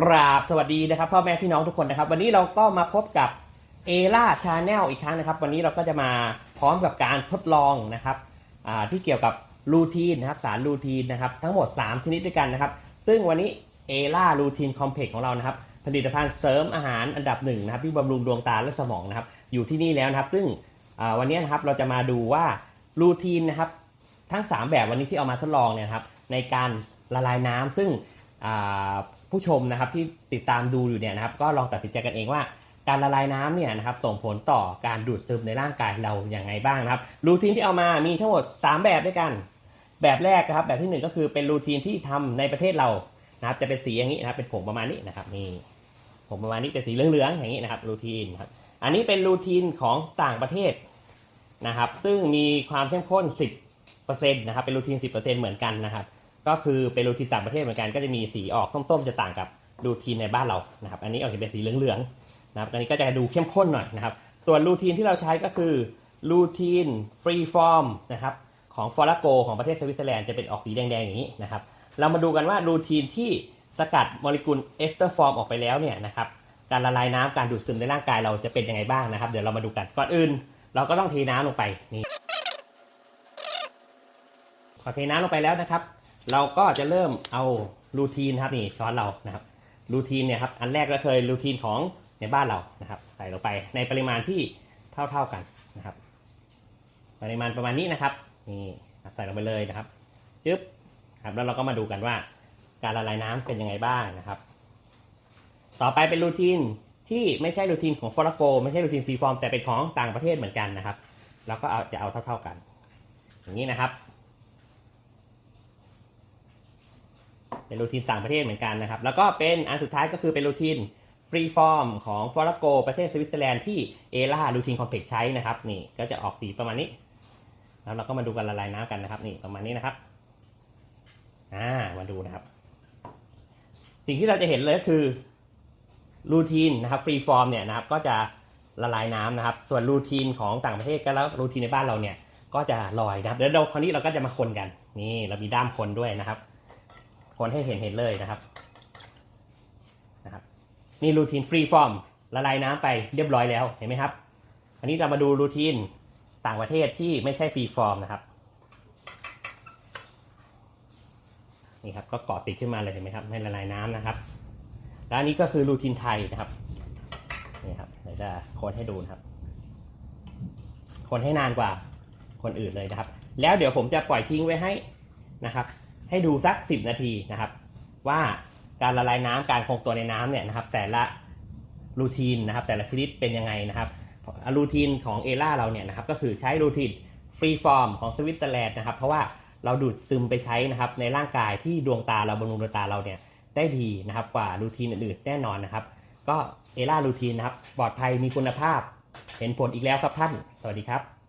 กราบสวัสดีนะครับพ่อแม่พี่น้องทุกคนนะครับ วันนี้เราก็มาพบกับเอล่าชาแนลอีกครั้งนะครับ วันนี้เราก็จะมาพร้อมกับการทดลองนะครับที่เกี่ยวกับลูทีนนะครับสารลูทีนนะครับทั้งหมด 3 ชนิดด้วยกันนะครับ ซึ่งวันนี้เอล่าลูทีนคอมเพล็กของเรานะครับ ผลิตภัณฑ์เสริมอาหารอันดับหนึ่งนะครับ ที่บำรุงดวงตาและสมองนะครับ อยู่ที่นี่แล้วนะครับ ซึ่งวันนี้นะครับเราจะมาดูว่าลูทีนนะครับ ทั้ง 3 แบบวันนี้ที่เอามาทดลองเนี่ยครับในการละลายน้ำซึ่ง ผู้ชมนะครับที่ติดตามดูอยู่เนี่ยนะครับ ก็ลองตัดสินใจกันเองว่าการละลายน้ำเนี่ยนะครับส่งผลต่อการดูดซึมในร่างกายเราอย่างไงบ้างนะครับรูทีนที่เอามามีทั้งหมด 3 แบบด้วยกัน แบบแรกนะครับ แบบที่หนึ่งก็คือเป็นรูทีนที่ทำในประเทศเรานะครับ จะเป็นสีอย่างนี้นะครับ เป็นผงประมาณนี้นะครับนี่ผงประมาณนี้เป็นสีเหลืองๆอย่างนี้นะครับรูทีนครับอันนี้เป็นรูทีนของต่างประเทศนะครับ ซึ่งมีความเข้มข้น 10%นะครับเป็นรูทีน 10%เหมือนกันนะครับ ก็คือเป็นรูทีนต่างประเทศเหมือนกันก็จะมีสีออกส้มๆ จะต่างกับรูทีนในบ้านเรานะครับอันนี้ออกจะเป็นสีเหลืองๆนะครับอันนี้ก็จะดูเข้มข้นหน่อยนะครับ ส่วนรูทีนที่เราใช้ก็คือรูทีนฟรีฟอร์มนะครับของฟอร์โกของประเทศสวิตเซอร์แลนด์จะเป็นออกสีแดงๆอย่างนี้นะครับเรามาดูกันว่ารูทีนที่สกัดโมเลกุลเอสเตอร์ฟอร์มออกไปแล้วเนี่ยนะครับการละลายน้ำการดูดซึมในร่างกายเราจะเป็นยังไงบ้างนะครับ เดี๋ยวเรามาดูกันก่อนอื่น เราก็ต้องเทน้ำลงไปนี่พอเทน้ำลงไปแล้วนะครับ เราก็จะเริ่มเอารูทีนครับนี่ช้อนเรานะครับรูทีนเนี่ยครับอันแรกก็เคยรูทีนของในบ้านเรานะครับใส่ลงไปในปริมาณที่เท่าๆกันนะครับ ปริมาณประมาณนี้นะครับนี่ใส่ลงไปเลยนะครับจึ๊บครับแล้วเราก็มาดูกันว่า การละลายน้ำเป็นยังไงบ้างนะครับ ต่อไปเป็นรูทีนที่ไม่ใช่รูทีนของฟอร์โกไม่ใช่รูทีนฟรีฟอร์มแต่เป็นของต่างประเทศเหมือนกันนะครับ แล้วก็เอาจะเอาเท่า ๆกัน อย่างนี้นะครับ เป็นรูทีนต่างประเทศเหมือนกันนะครับ แล้วก็เป็นอันสุดท้ายก็คือเป็นรูทีนฟรีฟอร์มของฟอร์โกประเทศสวิตเซอร์แลนด์ที่เอล่ารูทีนคอมเพล็กใช้นะครับนี่ก็จะออกสีประมาณนี้ แล้วเราก็มาดูกันละลายน้ำกันนะครับนี่ประมาณนี้นะครับอ่ามาดูนะครับ สิ่งที่เราจะเห็นเลยก็คือรูทีนนะครับฟรีฟอร์มเนี่ยนะครับก็จะละลายน้ำนะครับ ส่วนรูทีนของต่างประเทศก็แล้วรูทีนในบ้านเราเนี่ยก็จะลอยนะครับเดี๋ยวเราคราวนี้เราก็จะมาคนกัน นี่เรามีด้ามคนด้วยนะครับ คนให้เห็นเห็นเลยนะครับนะครับ นี่รูทีนฟรีฟอร์มละลายน้ำไปเรียบร้อยแล้วเห็นไหมครับ อันนี้เรามาดูรูทีนต่างประเทศที่ไม่ใช่ฟรีฟอร์มนะครับนี่ครับก็เกาะติดขึ้นมาเลยเห็นไหมครับไม่ละลายน้ำนะครับ แล้วอันนี้ก็คือรูทีนไทยนะครับนี่ครับเดี๋ยวจะคนให้ดูนะครับ คนให้นานกว่าคนอื่นเลยนะครับ แล้วเดี๋ยวผมจะปล่อยทิ้งไว้ให้นะครับ ให้ดูสัก 10 นาทีนะครับ ว่าการละลายน้ำการคงตัวในน้ำเนี่ยนะครับ แต่ละรูทีนนะครับ แต่ละชนิดเป็นยังไงนะครับรูทีนของเอล่าเราเนี่ยนะครับ ก็คือใช้รูทีนฟรีฟอร์มของสวิตเซอร์แลนด์นะครับ เพราะว่าเราดูดซึมไปใช้นะครับในร่างกายที่ดวงตาเราบำรุงดวงตาเราเนี่ยได้ดีนะครับกว่ารูทีนอื่นๆแน่นอนนะครับ ก็เอล่ารูทีนนะครับ ปลอดภัยมีคุณภาพ เห็นผลอีกแล้วครับท่าน สวัสดีครับ